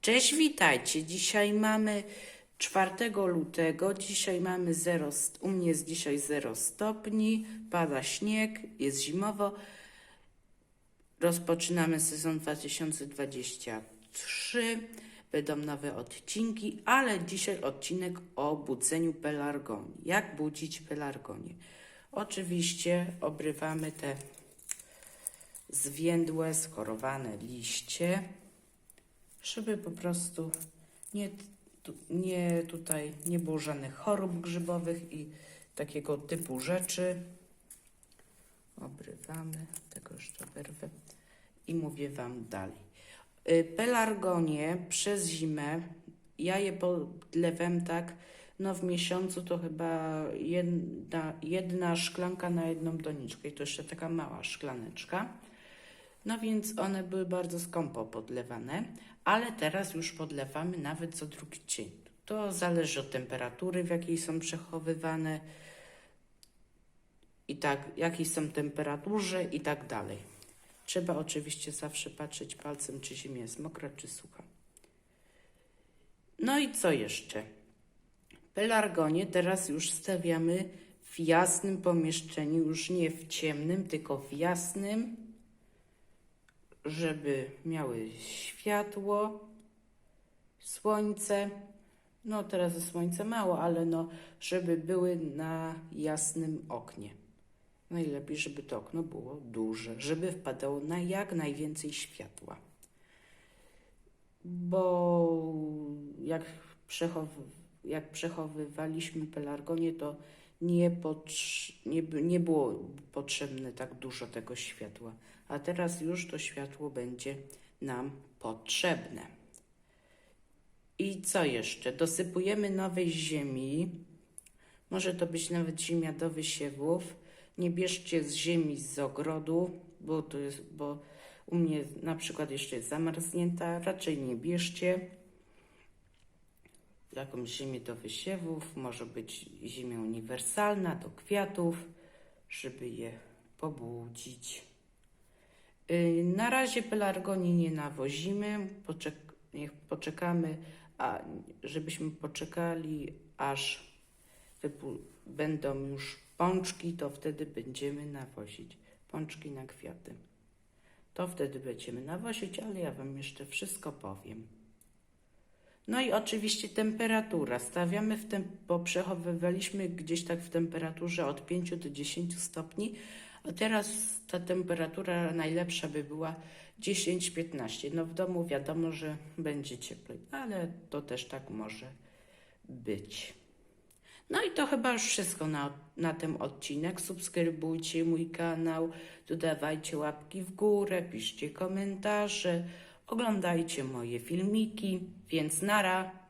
Cześć, witajcie. Dzisiaj mamy 4 lutego. Dzisiaj mamy 0, st- u mnie jest dzisiaj 0 stopni, pada śnieg, jest zimowo. Rozpoczynamy sezon 2023. Będą nowe odcinki, ale dzisiaj odcinek o budzeniu pelargonii. Jak budzić pelargonię? Oczywiście obrywamy te zwiędłe, skorowane liście żeby po prostu nie, nie tutaj nie było żadnych chorób grzybowych i takiego typu rzeczy. Obrywamy, tego jeszcze oberwę i mówię Wam dalej. Y, Pelargonie przez zimę, ja je podlewam tak, no w miesiącu to chyba jedna, jedna szklanka na jedną doniczkę i to jeszcze taka mała szklaneczka. No więc one były bardzo skąpo podlewane, ale teraz już podlewamy nawet co drugi dzień. To zależy od temperatury, w jakiej są przechowywane i tak, jakiej są temperaturze i tak dalej. Trzeba oczywiście zawsze patrzeć palcem, czy ziemia jest mokra, czy sucha. No i co jeszcze? Pelargonie teraz już stawiamy w jasnym pomieszczeniu, już nie w ciemnym, tylko w jasnym, żeby miały światło, słońce. No teraz słońce mało, ale no, żeby były na jasnym oknie. Najlepiej, żeby to okno było duże, żeby wpadało na jak najwięcej światła. Bo jak, przechowy, jak przechowywaliśmy pelargonię, to nie, nie, nie było potrzebne tak dużo tego światła, a teraz już to światło będzie nam potrzebne. I co jeszcze? Dosypujemy nowej ziemi. Może to być nawet ziemia do wysiewów. Nie bierzcie z ziemi z ogrodu, bo to jest, bo u mnie na przykład jeszcze jest zamarznięta. Raczej nie bierzcie jakąś ziemię do wysiewów, może być ziemia uniwersalna do kwiatów, żeby je pobudzić. Yy, Na razie pelargonii nie nawozimy, poczek niech poczekamy, a żebyśmy poczekali, aż będą już pączki, to wtedy będziemy nawozić pączki na kwiaty. To wtedy będziemy nawozić, ale ja Wam jeszcze wszystko powiem. No i oczywiście temperatura. Stawiamy w tem, bo przechowywaliśmy gdzieś tak w temperaturze od 5 do 10 stopni, a teraz ta temperatura najlepsza by była 10-15. No w domu wiadomo, że będzie cieplej, ale to też tak może być. No i to chyba już wszystko na, na ten odcinek. Subskrybujcie mój kanał, dodawajcie łapki w górę, piszcie komentarze, oglądajcie moje filmiki, więc nara.